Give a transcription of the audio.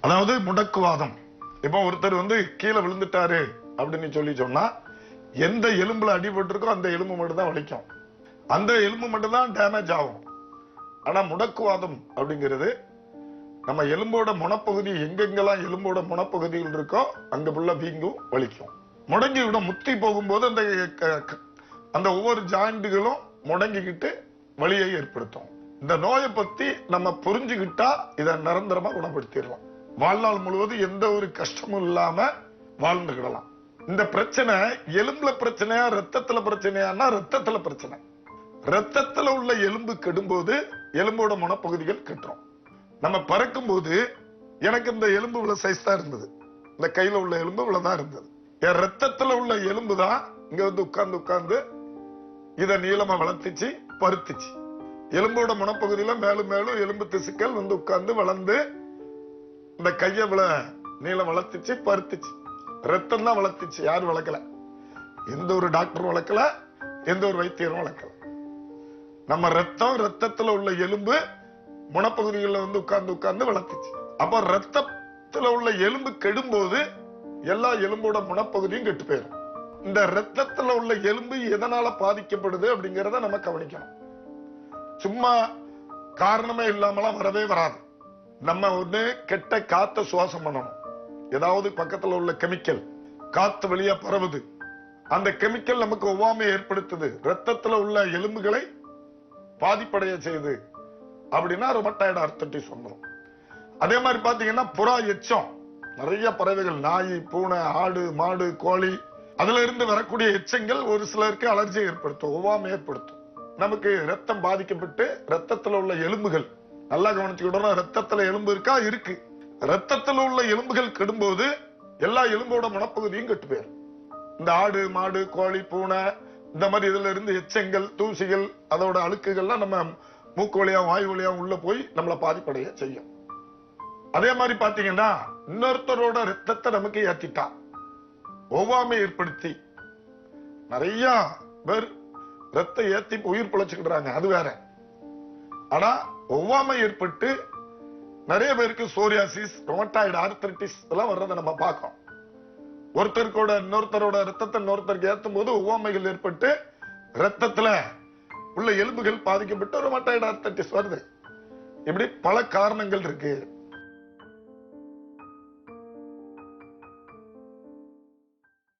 அதாவது முடக்குவாதம். இப்போ ஒருத்தர் வந்து கீழே விழுந்துட்டாரு அப்படின்னு சொல்லி சொன்னா எந்த எலும்புல அடிபட்டிருக்கோ அந்த எலும்பு மட்டும் தான் வலிக்கும். அந்த எலும்பு மட்டும் தான் டேமேஜ் ஆகும். ஆனா முடக்குவாதம் அப்படிங்கிறது நம்ம எலும்போட முனப்பகுதி எங்கெங்கெல்லாம் எலும்போட முனப்பகுதிகள் இருக்கோ அங்க புள்ள வீங்கும் வலிக்கும். முடங்கி விட முத்தி போகும்போது அந்த க- அந்த ஒவ்வொரு ஜாயிண்டுகளும் முடங்கிக்கிட்டு வலியை ஏற்படுத்தும். இந்த நோயை பத்தி நம்ம புரிஞ்சுக்கிட்டா இதை நிரந்தரமா குணப்படுத்திடலாம். வாழ்நாள் முழுவதும் எந்த ஒரு கஷ்டமும் இல்லாம வாழ்ந்துகிடலாம். இந்த பிரச்சனை எலும்புல பிரச்சனையா ரத்தத்துல பிரச்சனையானா ரத்தத்துல பிரச்சனை. ரத்தத்துல உள்ள எலும்பு கெடும்போது எலும்போட முனப்பகுதிகள் கெட்டுரும். நம்ம பறக்கும் போது எனக்கு இந்த எலும்பு இவ்வளவு சைஸ் தான் இருந்தது. இந்த கையில உள்ள எலும்பு இவ்வளவுதான் இருந்தது. என் ரத்தத்துல உள்ள எலும்பு தான் இங்க வந்து உட்கார்ந்து உட்கார்ந்து இதை நீளமா வளர்த்துச்சு பருத்துச்சு. எலும்போட முனப்பகுதியில மேலும் மேலும் எலும்பு திசுக்கள் வந்து உட்கார்ந்து வளர்ந்து இந்த கைய இவ்வள நீளம் வளர்த்துச்சு பருத்துச்சு. ரத்தம் தான் வளர்த்துச்சு யாரும் வளர்க்கல. எந்த ஒரு டாக்டரும் வளர்க்கல எந்த ஒரு வைத்தியரும் வளர்க்கல. நம்ம ரத்தம் ரத்தத்துல உள்ள எலும்பு முனப்பகுதிகளில் வந்து உட்கார்ந்து உட்கார்ந்து வளர்த்துச்சு. அப்ப ரத்தத்துல உள்ள எலும்பு கெடும்போது எல்லா எலும்போட முனப்பகுதியும் கெட்டு போயிடும். இந்த ரத்தத்துல உள்ள எலும்பு எதனால பாதிக்கப்படுது அப்படிங்கிறத நம்ம கவனிக்கணும். சும்மா காரணமே இல்லாமலாம் வரவே வராது. நம்ம வந்து கெட்ட காத்த சுவாசம் பண்ணணும். ஏதாவது பக்கத்துல உள்ள கெமிக்கல் காத்து வழியா பரவுது. அந்த கெமிக்கல் நமக்கு ஒவ்வாமை ஏற்படுத்துது. ரத்தத்துல உள்ள எலும்புகளை பாதிப்படைய செய்யுது. அப்படின்னா ரொமட்டாய்டு ஆர்த்தட்டிஸ் வந்துடும் அதே மாதிரி பாத்தீங்கன்னா புறா எச்சம். நிறைய பறவைகள் நாய் பூனை ஆடு மாடு கோழி அதுல இருந்து வரக்கூடிய எச்சங்கள் ஒரு சிலருக்கு அலர்ஜி ஏற்படுத்தும் ஒவ்வாமை ஏற்படுத்தும். நமக்கு ரத்தம் பாதிக்கப்பட்டு ரத்தத்துல உள்ள எலும்புகள் நல்லா கவனிச்சுக்கிட்டோம்னா ரத்தத்துல எலும்பு இருக்கா? இருக்கு. ரத்தத்துல உள்ள எலும்புகள் கெடும்போது எல்லா எலும்போட மனப்பகுதியும் கெட்டு போயிடும் இந்த ஆடு மாடு கோழி பூனை இந்த மாதிரி இதுல இருந்து எச்சங்கள் தூசிகள் அதோட அழுக்குகள்லாம் நம்ம மூக்கு வழியா வாய் வழியா உள்ள போய் நம்மளை பாதிப்படைய செய்யும். அதே மாதிரி பாத்தீங்கன்னா இன்னொருத்தரோட ரத்தத்தை நமக்கு ஏத்திட்டா. ஒவ்வாமை ஏற்படுத்தி. நிறைய பேர் ரத்த ஏத்தி உயிர் பிழைச்சுக்கிடுறாங்க. அது வேற. ஆனா ஒவ்வாமை ஏற்பட்டு நிறைய பேருக்கு சோரியாசிஸ் ரொமட்டாய்டு ஆர்த்தரைட்டிஸ் இதெல்லாம் வர்றதை நம்ம பார்க்கோம் ஒருத்தருக்கோட இன்னொருத்தரோட ரத்தத்தை இன்னொருத்தருக்கு ஏற்றும் போது ஒவ்வாமைகள் ஏற்பட்டு ரத்தத்துல உள்ள எலும்புகள் பாதிக்கப்பட்டு ரொமட்டாய்டு ஆர்த்தரைட்டிஸ் வருது. இப்படி பல காரணங்கள் இருக்கு.